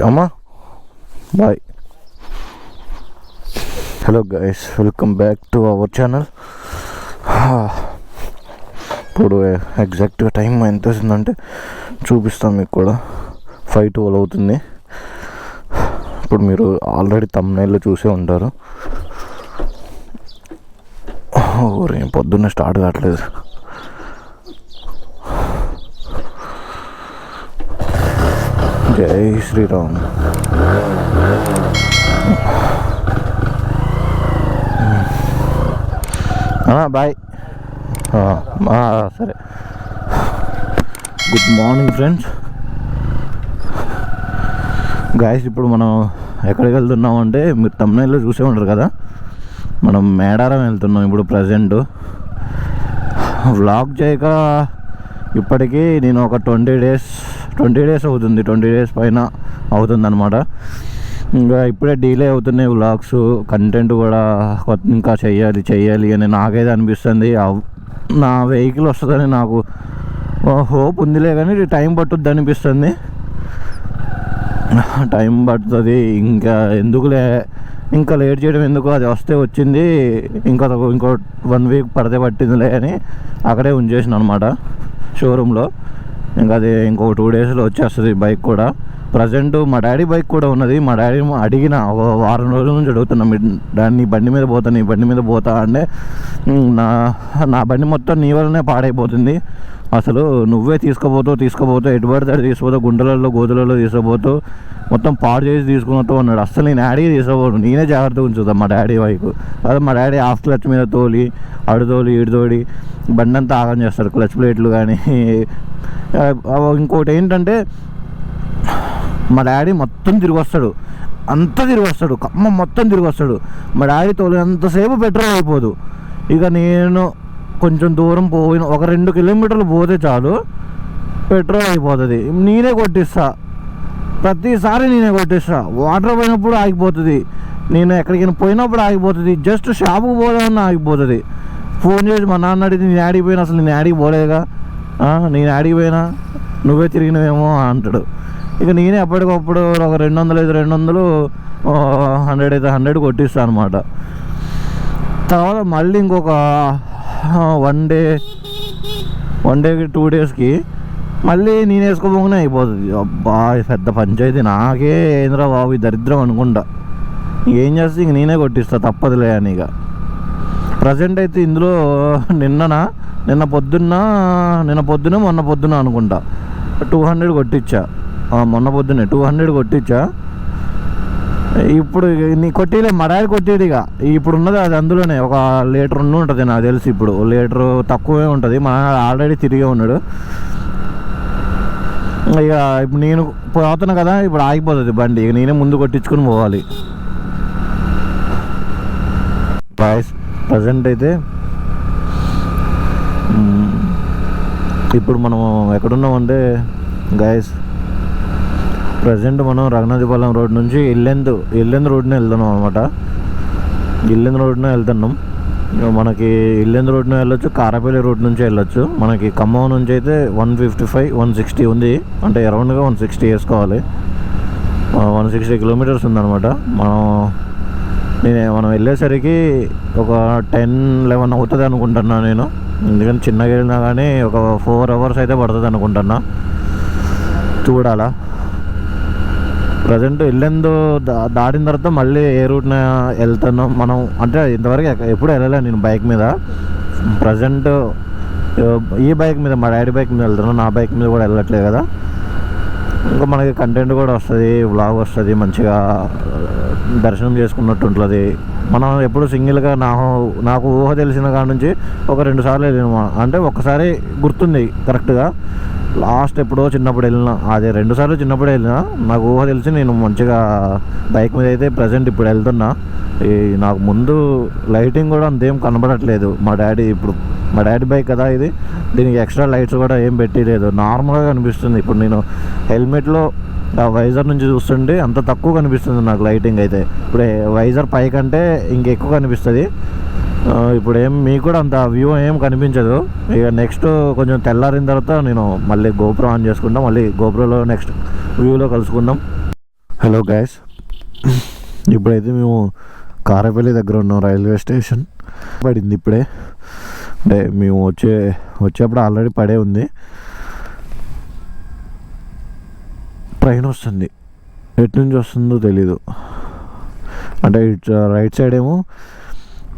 Okay అమ్మా bye hello guys welcome back to our channel ఇప్పుడు eh, ఎగ్జాక్ట్గా time ఎంత వచ్చిందంటే చూపిస్తాం మీకు కూడా. ఫైవ్ ట్వెల్వ్ అవుతుంది. ఇప్పుడు మీరు ఆల్రెడీ తమ్నైల్లో చూసే ఉంటారు. పొద్దున్న పొద్దున్నే స్టార్ట్ కావట్లేదు. జై శ్రీరామ్. బాయ్. సరే. Good morning friends. గాయస్ ఇప్పుడు మనం ఎక్కడికి వెళ్తున్నాం అంటే మీరు తమిళలో చూసే ఉంటారు కదా? మనం మేడారం వెళ్తున్నాం ఇప్పుడు ప్రజెంట్. వ్లాగ్ చేయక ఇప్పటికీ నేను ఒక ట్వంటీ డేస్ ట్వంటీ డేస్ అవుతుంది ట్వంటీ డేస్ పైన అవుతుంది అనమాట ఇంకా ఇప్పుడే డీలే అవుతున్నాయి వ్లాగ్స్ కంటెంట్ కూడా కొత్త ఇంకా చెయ్యాలి చెయ్యాలి అని నాకైతే అనిపిస్తుంది. నా వెహికల్ వస్తుందని నాకు హోప్ ఉందిలే కానీ టైం పట్టుద్ది అనిపిస్తుంది. టైం పడుతుంది ఇంకా ఎందుకులే ఇంకా లేట్ చేయడం ఎందుకు అది వస్తే వచ్చింది ఇంకా ఇంకో వన్ వీక్ పడితే పట్టిందిలే అని అక్కడే ఉంచేసిన అనమాట షోరూంలో. ఇంకా అది ఇంకో టూ డేస్లో వచ్చేస్తుంది బైక్ కూడా. ప్రజెంట్ మా డాడీ బైక్ కూడా ఉన్నది. మా డాడీ అడిగిన ఒక వారం రోజుల నుంచి అడుగుతున్నా మీ డాడీ నీ బండి మీద పోతా నీ బండి మీద పోతా అంటే నా నా బండి మొత్తం నీ వల్లనే పాడైపోతుంది. అసలు నువ్వే తీసుకుపోతావు తీసుకుపోతావు ఎటు పడితే అటు తీసుకుపోతావు గుంటలలో గోతులలో తీసుకుపోతావు మొత్తం పాడు చేసి తీసుకున్నట్టు అన్నాడు అసలు నేను డాడీ తీసుకోపోను. నేనే జాగ్రత్తగా ఉంచుతాను మా డాడీ వైపు. అదే మా డాడీ హాఫ్ క్లచ్ మీద తోలి అడుతోలి తోలి ఇడు తోడి బండి అంతా ఆగం చేస్తారు క్లచ్ ప్లేట్లు కానీ ఇంకోటి ఏంటంటే మా డాడీ మొత్తం తిరిగి వస్తాడు. అంతా తిరిగి వస్తాడు. కమ్మ మొత్తం తిరిగి వస్తాడు. మా డాడీ తోలినంతసేపు పెట్రోల్ అయిపోదు. ఇక నేను కొంచెం దూరం పోయిన ఒక రెండు కిలోమీటర్లు పోతే చాలు పెట్రోల్ అయిపోతుంది. నేనే కొట్టిస్తా. ప్రతిసారి నేనే కొట్టిస్తా. వాటర్ పోయినప్పుడు ఆగిపోతుంది. నేను ఎక్కడికైనా పోయినప్పుడు ఆగిపోతుంది. జస్ట్ షాపుకు పోదామన్నా ఆగిపోతుంది. ఫోన్ చేసి మా నాన్న అడిగి నేను ఆడిగిపోయినా అసలు నేను ఆడికి పోలేదుగా. నేను ఆడిపోయినా నువ్వే తిరిగినవేమో అంటాడు. ఇక నేనే అప్పటికప్పుడు ఒక రెండు వందలు అయితే రెండు వందలు హండ్రెడ్ అయితే హండ్రెడ్ కొట్టిస్తాను అనమాట తర్వాత మళ్ళీ ఇంకొక వన్ డే వన్ డేకి టూ డేస్కి మళ్ళీ నేను వేసుకోబోగానే అయిపోతుంది. అబ్బా పెద్ద పంచాయతీ నాకే ఏంద్రా బాబు దరిద్రం అనుకుంటా. ఏం చేస్తే ఇంక నేనే కొట్టిస్తా తప్పదులే అని ఇక. ప్రజెంట్ అయితే ఇందులో నిన్ననా నిన్న పొద్దున్న నిన్న పొద్దున మొన్న పొద్దున అనుకుంటా. టూ హండ్రెడ్ కొట్టించా. మొన్న పొద్దున్నే టూ హండ్రెడ్ కొట్టించా. ఇప్పుడు నీ కొట్టిలే మా కొట్టేది ఇక ఇప్పుడు ఉన్నది అది అందులోనే. ఒక లీటర్ ఉండి ఉంటుంది నాకు తెలిసి ఇప్పుడు. లీటర్ తక్కువే ఉంటుంది. మా ఆల్రెడీ తిరిగే ఉన్నాడు. ఇక ఇప్పుడు నేను పోతున్నా కదా ఇప్పుడు ఆగిపోతుంది బండి. ఇక నేనే ముందు కొట్టించుకొని పోవాలి. బాయ్స్. ప్రజెంట్ అయితే ఇప్పుడు మనం ఎక్కడున్నామంటే గాయస్ ప్రజెంట్ మనం రఘునాథపాలెం రోడ్ నుంచి ఇల్లెందు ఇల్లెందు రోడ్నే వెళ్తున్నాం అనమాట ఇల్లెందు రోడ్నే వెళ్తున్నాం. మనకి ఇల్లెందు రోడ్నే వెళ్ళొచ్చు కారపల్లి రోడ్ నుంచి వెళ్ళొచ్చు. మనకి ఖమ్మం నుంచి అయితే one fifty five one sixty ఉంది. అంటే అరౌండ్గా వన్ సిక్స్టీ వేసుకోవాలి. వన్ సిక్స్టీ కిలోమీటర్స్ ఉందన్నమాట. మనం నేను మనం వెళ్ళేసరికి ఒక టెన్ లెవెన్ అవుతుంది అనుకుంటున్నా నేను. ఎందుకంటే చిన్నగా వెళ్ళినా కానీ ఒక ఫోర్ అవర్స్ అయితే పడుతుంది అనుకుంటున్నా. చూడాలా. ప్రజెంట్ వెళ్ళేందు దా- దాటిన తర్వాత మళ్ళీ ఏ రూట్న వెళ్తున్నాం మనం అంటే ఇంతవరకు ఎప్పుడు వెళ్ళలే నేను బైక్ మీద. ప్రజెంట్ ఈ బైక్ మీద మా డాడీ బైక్ మీద వెళ్తున్నాను నా బైక్ మీద కూడా వెళ్ళట్లేదు కదా. ఇంకా మనకి కంటెంట్ కూడా వస్తుంది వ్లాగ్ వస్తుంది మంచిగా దర్శనం చేసుకున్నట్టు ఉంటుంది మనం ఎప్పుడు సింగిల్గా నా నాకు ఊహ తెలిసిన కాడ నుంచి ఒక రెండు సార్లు వెళ్ళిన అంటే ఒక్కసారి గుర్తుంది కరెక్ట్గా. లాస్ట్ ఎప్పుడో చిన్నప్పుడు వెళ్ళిన అదే రెండు సార్లు చిన్నప్పుడు వెళ్ళిన నాకు ఊహ తెలిసి నేను మంచిగా బైక్ మీద అయితే ప్రజెంట్ ఇప్పుడు వెళ్తున్నా. ఈ నాకు ముందు లైటింగ్ కూడా అంతేం కనబడట్లేదు. మా డాడీ ఇప్పుడు మా డాడీ బైక్ కదా ఇది. దీనికి ఎక్స్ట్రా లైట్స్ కూడా ఏం పెట్టలేదు. నార్మల్గా కనిపిస్తుంది. ఇప్పుడు నేను హెల్మెట్లో ఆ వైజర్ నుంచి చూస్తుంటే అంత తక్కువ కనిపిస్తుంది నాకు లైటింగ్ అయితే. ఇప్పుడు వైజర్ పై కంటే ఇంకెక్కువ కనిపిస్తుంది. ఇప్పుడు ఏం మీకు కూడా అంత వ్యూ ఏం కనిపించదు. ఇక నెక్స్ట్ కొంచెం తెల్లారిన తర్వాత నేను మళ్ళీ గోప్రో ఆన్ చేసుకుంటాం మళ్ళీ గోప్రోలో నెక్స్ట్ వ్యూలో కలుసుకుందాం. హలో గ్యాస్ ఇప్పుడైతే మేము కారపల్లి దగ్గర ఉన్నాం రైల్వే స్టేషన్. పడింది ఇప్పుడే. అంటే మేము వచ్చే వచ్చేప్పుడు ఆల్రెడీ పడే ఉంది. ట్రైన్ వస్తుంది. ఎటు నుంచి వస్తుందో తెలీదు. అంటే ఇటు రైట్ సైడ్ ఏమో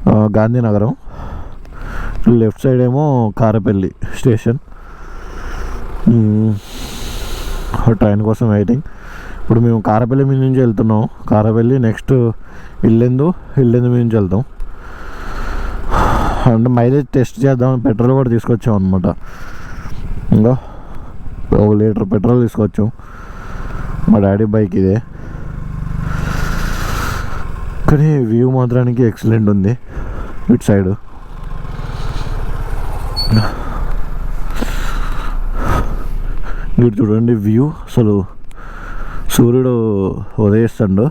గాంధీనగరం. లెఫ్ట్ సైడ్ ఏమో కారపల్లి స్టేషన్. ట్రైన్ కోసం వెయిటింగ్. ఇప్పుడు మేము కారపల్లి మీద నుంచి వెళ్తున్నాం. కారపల్లి నెక్స్ట్ ఇల్లెందు ఇల్లెందు మీద నుంచి వెళ్తాం. అంటే మైలేజ్ టెస్ట్ చేద్దాం పెట్రోల్ కూడా తీసుకొచ్చాం అనమాట ఇంకా ఒక లీటర్ పెట్రోల్ తీసుకొచ్చాం. మా డాడీ బైక్ ఇదే. కానీ వ్యూ మాత్రానికి ఎక్సలెంట్ ఉంది. ఇటు సైడ్. మీరు చూడండి వ్యూ. అసలు సూర్యుడు ఉదయిస్తాడు.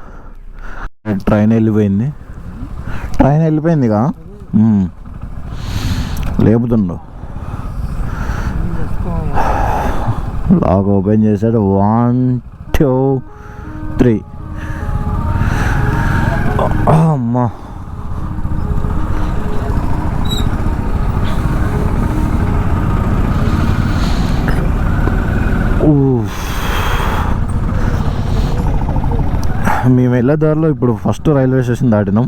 ట్రైన్ వెళ్ళిపోయింది. ట్రైన్ వెళ్ళిపోయిందిగా ఇక. లేపుతుండు. లాక్ ఓపెన్ చేశాడు. One two three. అమ్మా. మేము వెళ్ళే దారిలో ఇప్పుడు ఫస్ట్ రైల్వే స్టేషన్ దాటినాం.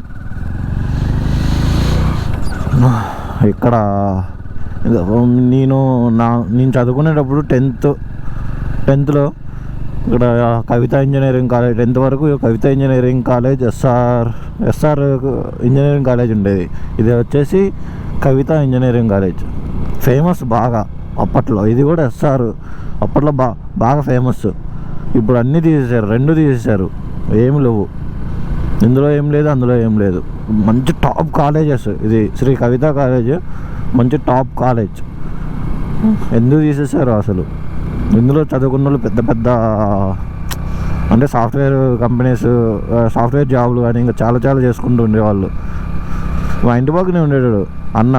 ఇక్కడ నేను నా నేను చదువుకునేటప్పుడు టెన్త్ టెన్త్లో ఇక్కడ కవిత ఇంజనీరింగ్ కాలేజ్ టెన్త్ వరకు Kavitha engineering college S R S R engineering college ఉండేది. ఇది వచ్చేసి కవిత ఇంజనీరింగ్ కాలేజ్. ఫేమస్ బాగా అప్పట్లో. ఇది కూడా ఎస్ఆర్ అప్పట్లో బా బాగా ఫేమస్. ఇప్పుడు అన్నీ తీసేశారు రెండు తీసేశారు. ఏమి లేవు. ఇందులో ఏం లేదు అందులో ఏం లేదు. మంచి టాప్ కాలేజెస్. ఇది శ్రీ కవిత కాలేజ్ మంచి టాప్ కాలేజ్. ఎందుకు తీసేసారు అసలు? ఇందులో చదువుకున్న వాళ్ళు పెద్ద పెద్ద అంటే సాఫ్ట్వేర్ కంపెనీస్ సాఫ్ట్వేర్ జాబ్లు కానీ ఇంకా చాలా చాలా చేసుకుంటూ ఉండేవాళ్ళు. మా ఇంటి పక్కనే ఉండేవాడు అన్న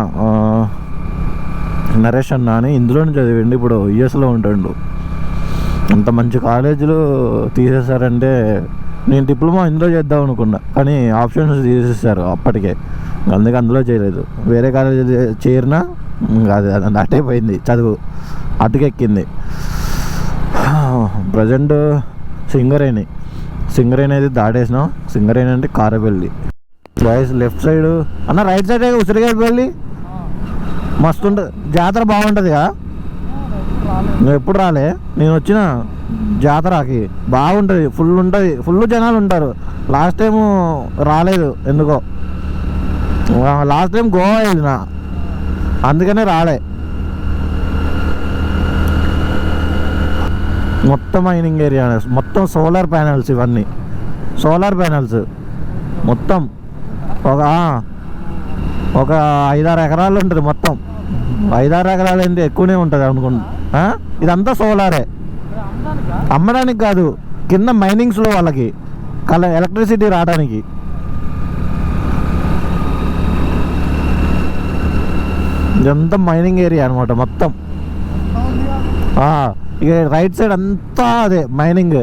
నరేష్ అన్న అని ఇందులోనే చదివిండి ఇప్పుడు యుఎస్లో ఉంటాడు. అంత మంచి కాలేజీలు తీసేశారంటే నేను డిప్లొమా ఇందులో చేద్దాం అనుకున్నా కానీ ఆప్షన్స్ తీసేసారు అప్పటికే. అందుకే అందులో చేయలేదు. వేరే కాలేజీ చేరినా అది అటే పోయింది చదువు. అటుకెక్కింది. ప్రజెంట్ సింగరేణి. సింగరేణి అయితే దాటేసినాం. సింగరేణి అంటే కారపల్లి. వాయిస్ లెఫ్ట్ సైడ్ అన్న రైట్ సైడ్ ఉసిరిగాయపల్లి. మస్తు ఉంటుంది. జాతర బాగుంటుందిగా? నువ్వు ఎప్పుడు రాలే? నేను వచ్చిన జాతరకి. బాగుంటుంది. ఫుల్ ఉంటుంది. ఫుల్ జనాలు ఉంటారు. లాస్ట్ టైం రాలేదు. ఎందుకో? లాస్ట్ టైం గోవా వెళ్ళిన. అందుకనే రాలే. మొత్తం మైనింగ్ ఏరియా మొత్తం సోలార్ ప్యానెల్స్ ఇవన్నీ. సోలార్ ప్యానెల్స్ మొత్తం. ఒక ఒక ఐదారు ఎకరాలు ఉంటుంది మొత్తం. ఐదారు ఎకరాలు ఏంటి ఎక్కువనే ఉంటుంది అనుకుంటా. ఇదంతా సోలారే. అమ్మడానికి కాదు కింద మైనింగ్స్లో వాళ్ళకి కల ఎలక్ట్రిసిటీ రావడానికి. ఇదంతా మైనింగ్ ఏరియా అనమాట మొత్తం. ఇక రైట్ సైడ్ అంతా అదే మైనింగ్.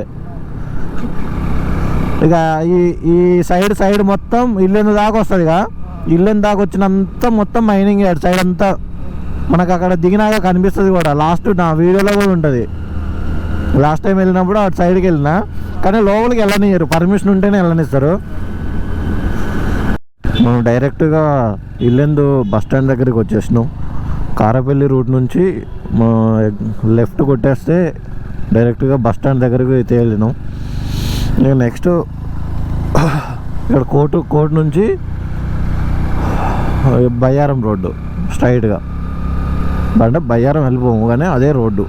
ఇక ఈ ఈ సైడ్ సైడ్ మొత్తం ఇల్లు దాకా వస్తుంది ఇక? ఇల్లు దాకా వచ్చినంత మొత్తం మైనింగ్ అటు సైడ్ అంతా. మనకు అక్కడ దిగినాక కనిపిస్తుంది కూడా. లాస్ట్ నా వీడియోలో కూడా ఉంటుంది. లాస్ట్ టైం వెళ్ళినప్పుడు అటు సైడ్కి వెళ్ళినా కానీ లోపలికి వెళ్ళనియరు పర్మిషన్ ఉంటేనే వెళ్ళనిస్తారు. మనం డైరెక్ట్గా ఇల్లెందు బస్ స్టాండ్ దగ్గరికి వచ్చేసినాం. కారపల్లి రూట్ నుంచి లెఫ్ట్ కొట్టేస్తే డైరెక్ట్గా బస్ స్టాండ్ దగ్గరికి అయితే వెళ్ళినాం. ఇక నెక్స్ట్ ఇక్కడ కోర్టు కోర్టు నుంచి బయ్యారం రోడ్డు స్ట్రైట్గా అంటే బయ్యారం వెళ్ళిపోము కానీ అదే రోడ్డు.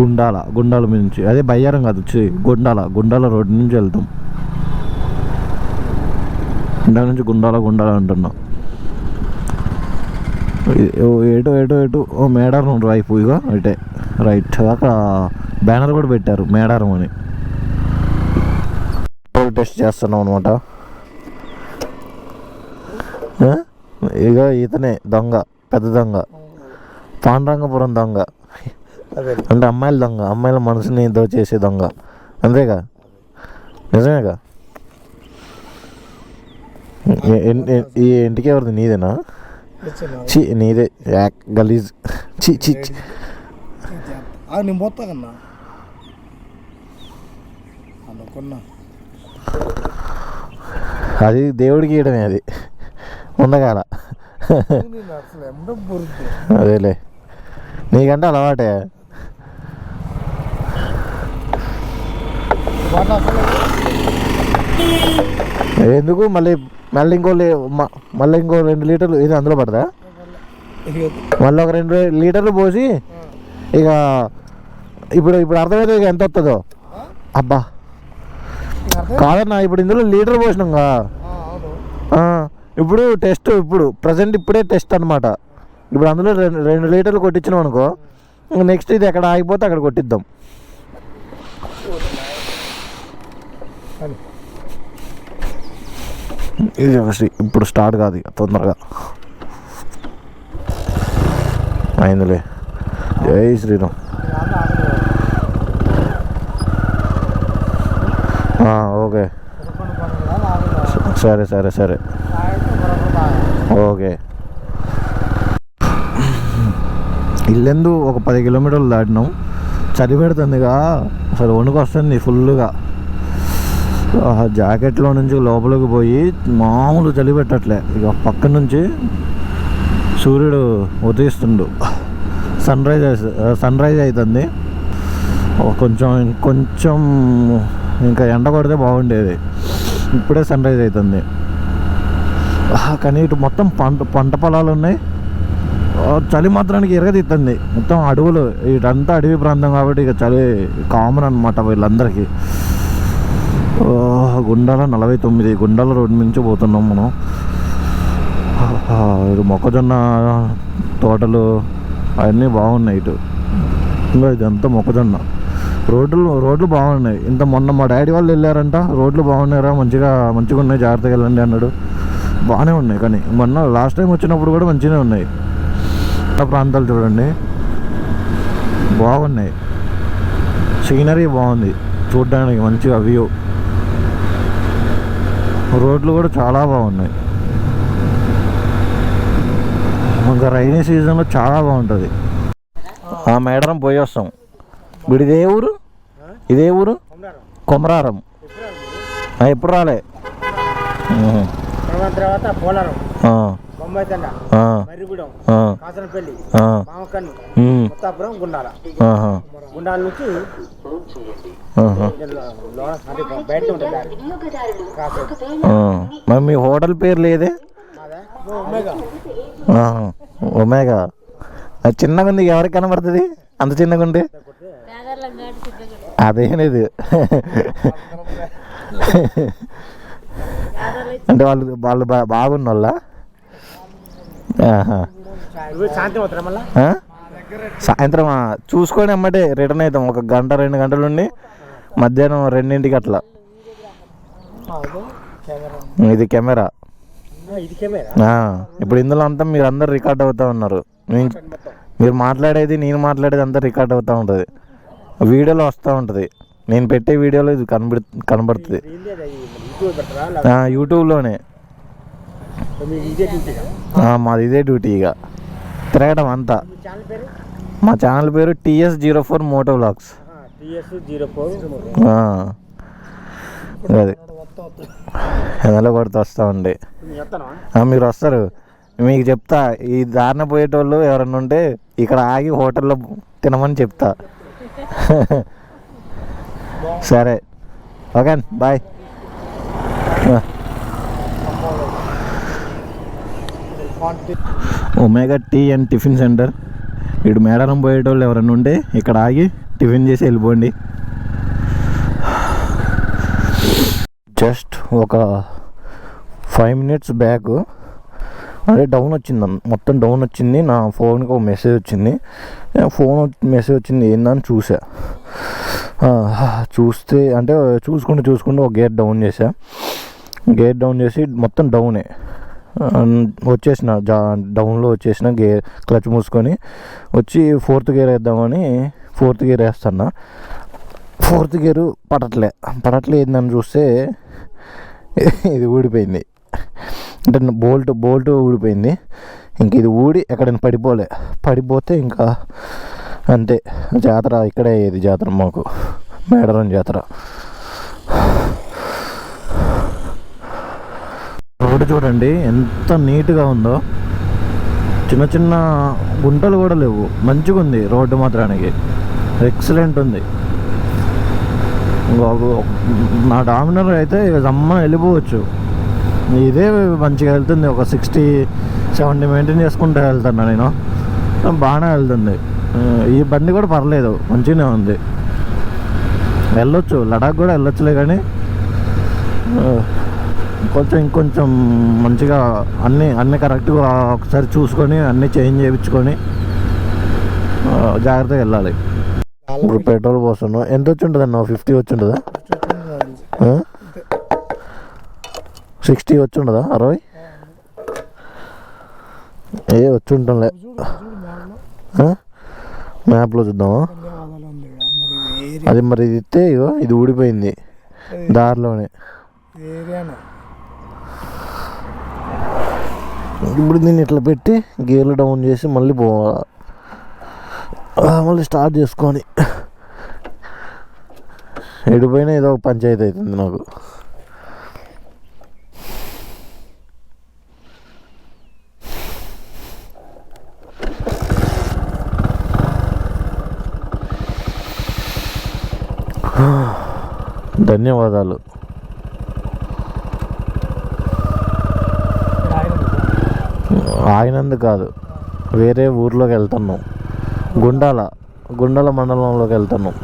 గుండాల గుండాల మీద నుంచి. అదే బయ్యారం కాదు వచ్చి గుండాల గుండాల రోడ్డు నుంచి వెళ్తాం. గుండాల నుంచి గుండాల గుండాల అంటున్నా. ఎటు ఎటు ఎటు ఓ మేడారం వైపు ఇగో ఇటే రైట్ అక్కడ బ్యానర్ కూడా పెట్టారు మేడారం అని. టెస్ట్ చేస్తున్నాం అనమాట ఇక ఇతనే దొంగ పెద్ద దొంగ. పాండ్రంగపురం దొంగ. అంటే అమ్మాయిల దొంగ అమ్మాయిల మనసుని దోచేసే దొంగ. అంతేగా? నిజమేగా? ఈ ఇంటికి ఎవరిది? నీదేనా? చి నీదే. యాక్ గలీజ్. చి చి నేను పోతా కన్నా. అనుకున్నా. అది దేవుడికి ఇయడమే అది. ఉండగాల అదేలే. నీకంటే అలవాటే. ఎందుకు? మళ్ళీ మళ్ళీ ఇంకో మళ్ళీ ఇంకో రెండు లీటర్లు ఇది అందులో పడదా? మళ్ళీ ఒక రెండు లీటర్లు పోసి ఇక ఇప్పుడు ఇప్పుడు అర్థమైతే ఇక ఎంత వస్తుందో అబ్బా. కాదన్నా ఇప్పుడు ఇందులో లీటర్ అవును. ఆ, ఇప్పుడు టెస్ట్ ఇప్పుడు ప్రజెంట్ ఇప్పుడే టెస్ట్ అనమాట ఇప్పుడు అందులో రెండు రెండు లీటర్లు కొట్టించినాం అనుకో ఇంక నెక్స్ట్ ఇది ఎక్కడ ఆగిపోతే అక్కడ కొట్టిద్దాం. ఇది ఒకటి ఇప్పుడు స్టార్ట్ కాదు ఇక తొందరగా. అయిందిలే. జై శ్రీరామ్. ఓకే. సరే సరే సరే. ఓకే. ఇల్లెందు ఒక పది కిలోమీటర్లు దాటినాం. చలి పెడుతుందిగా. అసలు వణుకు వస్తుంది ఫుల్గా జాకెట్లో నుంచి లోపలికి పోయి మామూలు చలి పెట్టట్లే. ఇక పక్క నుంచి సూర్యుడు ఉదయిస్తుండు. సన్ రైజ్ సన్ రైజ్ అవుతుంది కొంచెం కొంచెం ఇంకా ఎండ కొడితే బాగుండేది. ఇప్పుడే సన్ రైజ్ అవుతుంది కానీ ఇటు మొత్తం పంట పంట పొలాలు ఉన్నాయి. చలి మాత్రానికి ఎరగదిస్తుంది మొత్తం అడవులు ఇటంతా అడవి ప్రాంతం కాబట్టి ఇక చలి కామన్ అనమాట వీళ్ళందరికీ. ఆ, గుండాల నలభై తొమ్మిది గుండాల రోడ్డు నుంచి పోతున్నాం మనం. ఇటు మొక్కజొన్న తోటలు అవన్నీ బాగున్నాయి ఇటు. ఇంకా ఇదంతా మొక్కజొన్న. రోడ్లు రోడ్లు బాగున్నాయి. ఇంత మొన్న మా డాడీ వాళ్ళు వెళ్ళారంట. రోడ్లు బాగున్నాయిరా మంచిగా మంచిగా ఉన్నాయి జాగ్రత్తగా వెళ్ళండి అన్నాడు. బాగానే ఉన్నాయి కానీ మొన్న లాస్ట్ టైం వచ్చినప్పుడు కూడా మంచిగానే ఉన్నాయి. ఆ ప్రాంతాలు చూడండి. బాగున్నాయి. సీనరీ బాగుంది. చూడడానికి మంచిగా వ్యూ రోడ్లు కూడా చాలా బాగున్నాయి. ఇంకా రైనీ సీజన్లో చాలా బాగుంటుంది. ఆ మేడరం పోయి వస్తాం. ఇప్పుడు ఇదే ఊరు? ఇదే ఊరు? కొమరారం. ఎప్పుడు రాలే? తర్వాత తర్వాత పోలారం ఆ, బొంబాయి తండ మర్రిగూడెం కాసనపల్లి ఆ, మామకన్ను ఉమ్, కొత్తాపురం గుండాల. గుండాల నుంచి బయట ఉంటుంది మరి మీ హోటల్ పేరు లేదే? ఒమేగా. అది చిన్నగా ఉంది ఎవరికి కనబడుతుంది? అంత చిన్నగా ఉంది అదేం లేదు. అంటే వాళ్ళు వాళ్ళు బాగున్న వాళ్ళ సాయంత్రం చూసుకొని అమ్మటే రిటర్న్ అవుతాం ఒక గంట రెండు గంటలు ఉండి మధ్యాహ్నం రెండింటికి అట్లా. ఇది కెమెరా. ఇప్పుడు ఇందులో అంతా మీరు అందరు రికార్డ్ అవుతా ఉన్నారు. మీరు మాట్లాడేది నేను మాట్లాడేది అంతా రికార్డ్ అవుతూ ఉంటుంది. వీడియోలో వస్తూ ఉంటుంది. నేను పెట్టే వీడియోలో ఇది కనబడి కనబడుతుంది. యూట్యూబ్లోనే. మాది ఇదే డ్యూటీ ఇక. తిరగడం అంతా. మీ ఛానల్ పేరు? టీఎస్ జీరో ఫోర్ మోటో ఫోర్ అది. ఎలా కొడుతూ వస్తూ ఉండే. నేను చెప్తాను ఆ, మీరు వస్తారు. మీకు చెప్తా. ఈ దారిన పోయేటోళ్ళు ఎవరన్నా ఉంటే ఇక్కడ ఆగి హోటల్లో తినమని చెప్తా. సరే. Okay bye. Omega tea and tiffin centre ఇటు మేడారం పోయేటోళ్ళు ఎవరన్నా ఉంటే ఇక్కడ ఆగి టిఫిన్ చేసి వెళ్ళిపోండి. జస్ట్ ఒక ఫైవ్ మినిట్స్ బ్యాక్ అదే డౌన్ వచ్చింది మొత్తం డౌన్ వచ్చింది. నా ఫోన్కి ఒక మెసేజ్ వచ్చింది. ఫోన్ మెసేజ్ వచ్చింది. ఏందని చూసా. చూస్తే అంటే చూసుకుంటూ చూసుకుంటూ ఒక గేర్ డౌన్ చేసా. గేట్ డౌన్ చేసి మొత్తం డౌనే. వచ్చేసిన జా డౌన్లో వచ్చేసిన గే క్లచ్ మూసుకొని వచ్చి ఫోర్త్ గేర్ వేద్దామని ఫోర్త్ గేర్ వేస్తున్నా. ఫోర్త్ గేరు పడట్లే. పడట్లే ఏందని చూస్తే ఇది ఊడిపోయింది. అంటే బోల్ట్ బోల్ట్ ఊడిపోయింది. ఇంక ఇది ఊడి ఎక్కడైనా పడిపోలే. పడిపోతే ఇంకా అంతే. జాతర ఇక్కడే అయ్యేది జాతర మాకు. మేడరం జాతర. రోడ్డు చూడండి ఎంత నీట్గా ఉందో. చిన్న చిన్న గుంటలు కూడా లేవు. మంచిగా ఉంది రోడ్డు మాత్రానికి. ఎక్సలెంట్ ఉంది. నా డామినర్ అయితే ఇక జమ్మ వెళ్ళిపోవచ్చు. ఇదే మంచిగా వెళ్తుంది. ఒక సిక్స్టీ సెవెంటీ మెయింటైన్ చేసుకుంటూ వెళ్తాను నేను. బాగానే వెళ్తుంది. ఈ బండి కూడా పర్లేదు. మంచిగానే ఉంది. వెళ్ళొచ్చు. లడాక్ కూడా వెళ్ళొచ్చులే కానీ. కొంచెం ఇంకొంచెం మంచిగా అన్నీ అన్నీ కరెక్ట్గా ఒకసారి చూసుకొని అన్నీ చేంజ్ చేయించుకొని జాగ్రత్తగా వెళ్ళాలి. ఇప్పుడు పెట్రోల్ పోస్తున్నావు ఎంత వచ్చి ఉంటుంది అన్న ఫిఫ్టీ వచ్చి ఉంటుందా సిక్స్టీ వచ్చి ఉండదా అరవై? ఏ వచ్చి ఉంటాంలే ఆ? మ్యాప్లో చూద్దామా? అది మరి ఇది ఇస్తే ఇది ఊడిపోయింది. దారిలోనే. ఇప్పుడు దీన్ని ఇట్లా పెట్టి గేర్లు డౌన్ చేసి మళ్ళీ పోవాలి మళ్ళీ స్టార్ట్ చేసుకొని ఎడిపోయిన ఏదో ఒక పంచాయతీ అవుతుంది నాకు ధన్యవాదాలు. ఆగినందుకు కాదు. వేరే ఊర్లోకి వెళ్తున్నాం. గుండాల గుండాల మండలంలోకి వెళ్తున్నాం.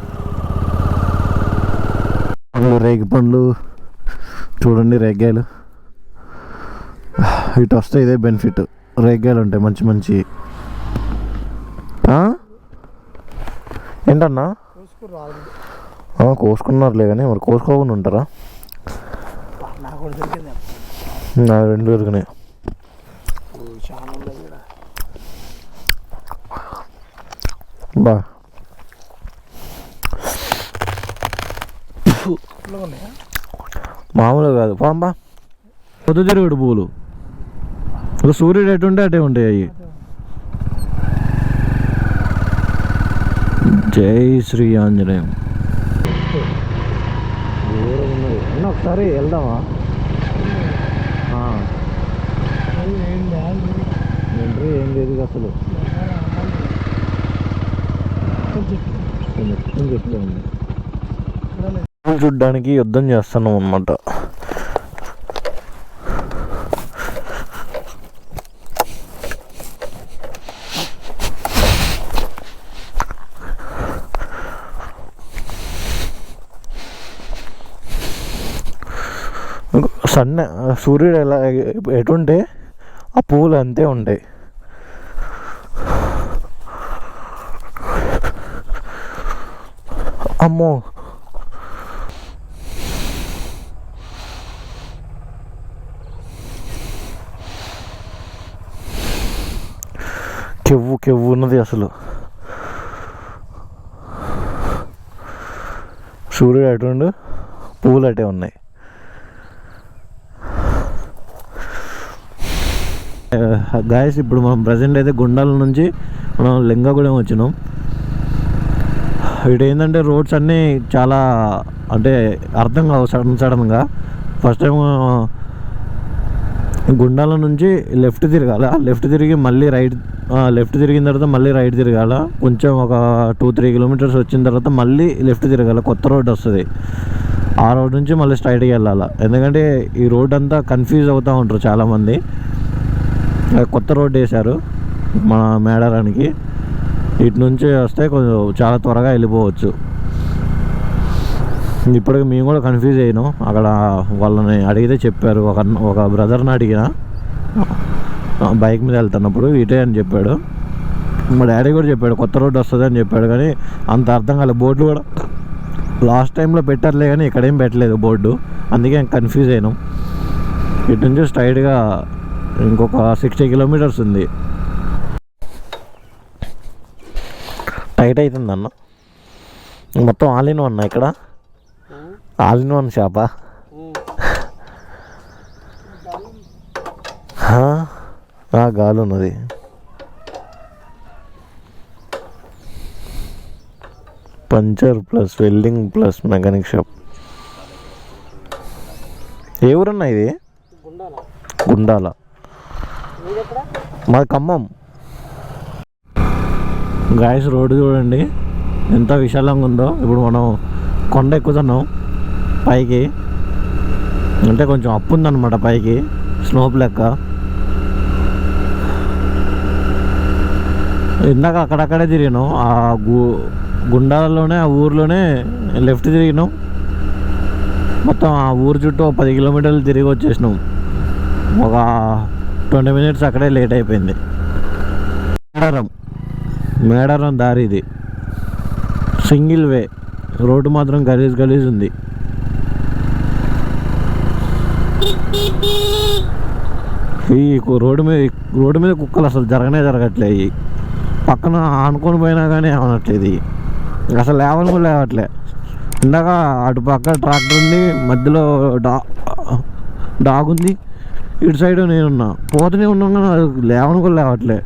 రేగి పండ్లు చూడండి రేగ్గాయలు. ఇటు వస్తే ఇదే బెనిఫిట్. రేగ్గాయలు ఉంటాయి మంచి మంచి. ఆ? ఏంటన్నా? ఆ, కోసుకున్నారులే కానీ మరి కోసుకోకుండా ఉంటారా? రెండు దొరికినాయి చాలా ఉన్నాయి ఇక్కడ బా. మామూలుగా కాదు. పాంబా పొద్దుతిరుగుడు పూలు ఒక సూర్యుడు ఎటుంటే అటే ఉంటాయి అవి జై శ్రీ ఆంజనేయం. ఒకసారి వెళ్దామా? ఎంట్రీ ఏం లేదు అసలు. చూడ్డానికి యుద్ధం చేస్తున్నాం అనమాట సన్న సూర్యుడు ఎలా ఎటుంటే ఆ పువ్వులు అంతే ఉంటాయి. అమ్మో. కెవ్వు కెవ్వు ఉన్నది అసలు. సూర్యుడు అటుండు పువ్వులు అటే ఉన్నాయి. గాయస్ ఇప్పుడు మనం ప్రజెంట్ అయితే గుండాల నుంచి మనం లింగగూడెం వచ్చినాం. ఇటు ఏంటంటే రోడ్స్ అన్నీ చాలా అంటే అర్థం కావు సడన్ సడన్గా. ఫస్ట్ టైం గుండాల నుంచి లెఫ్ట్ తిరగాల. లెఫ్ట్ తిరిగి మళ్ళీ రైట్ లెఫ్ట్ తిరిగిన తర్వాత మళ్ళీ రైట్ తిరగాల. కొంచెం ఒక టూ త్రీ కిలోమీటర్స్ వచ్చిన తర్వాత మళ్ళీ లెఫ్ట్ తిరగాల. కొత్త రోడ్ వస్తుంది. ఆ రోడ్ నుంచి మళ్ళీ స్ట్రైట్గా వెళ్ళాలి. ఎందుకంటే ఈ రోడ్ అంతా కన్ఫ్యూజ్ అవుతూ ఉంటారు చాలామంది. కొత్త రోడ్ వేశారు మన మేడారానికి. ఇటు నుంచి వస్తే కొంచెం చాలా త్వరగా వెళ్ళిపోవచ్చు. ఇప్పటికి మేము కూడా కన్ఫ్యూజ్ అయ్యాను అక్కడ వాళ్ళని అడిగితే చెప్పారు. ఒక ఒక బ్రదర్ని అడిగిన బైక్ మీద వెళ్తున్నప్పుడు ఇటే అని చెప్పాడు. మా డాడీ కూడా చెప్పాడు కొత్త రోడ్డు వస్తుంది అని చెప్పాడు. కానీ అంత అర్థం కాలేదు బోర్డు కూడా లాస్ట్ టైంలో పెట్టర్లే కానీ ఇక్కడేం పెట్టలేదు బోర్డు. అందుకే కన్ఫ్యూజ్ అయినాం. ఇటు నుంచి స్ట్రైట్గా ఇంకొక సిక్స్టీ కిలోమీటర్స్ ఉంది. టైట్ అవుతుంది అన్న. మొత్తం ఆల్ ఇన్ వన్ ఇక్కడ. ఆల్ ఇన్ వన్ షాపా. గాలి ఉన్నది. Puncture plus welding plus mechanic shop. ఏ ఊరన్నా ఇది? గుండాల. మాది ఖమ్మం. గాయస్ రోడ్డు చూడండి. ఎంత విశాలంగా ఉందో. ఇప్పుడు మనం కొండ ఎక్కుతున్నాం పైకి. అంటే కొంచెం అప్పు ఉందన్నమాట పైకి. స్నోప్ లెక్క. ఇందాక అక్కడక్కడే తిరిగినాం. ఆ గు గుండాలలోనే ఆ ఊర్లోనే లెఫ్ట్ తిరిగినాం. మొత్తం ఆ ఊరు చుట్టూ పది కిలోమీటర్లు తిరిగి వచ్చేసినాం. ఒక ట్వంటీ మినిట్స్ అక్కడే లేట్ అయిపోయింది. మేడారం దారి ఇది. Single way. రోడ్డు మాత్రం గలీజ్ గలీజ్ ఉంది. ఈ రోడ్డు మీద రోడ్డు మీద కుక్కలు అసలు జరగనే జరగట్లే పక్కన ఆనుకొని పోయినా కానీ ఏమనట్లేదు అసలు లేవని కూడా లేవట్లే. ఇందాక అటు పక్క ట్రాక్టర్ ఉంది మధ్యలో డా డాగ్ ఉంది. ఇటు సైడ్ నేనున్నా. పోతూనే ఉన్నాం కానీ అది లేవని కూడా లేవట్లే.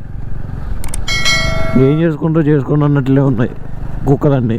ఏం చేసుకుంటూ చేసుకుంటూ అన్నట్లే ఉన్నాయి కుక్కలన్నీ.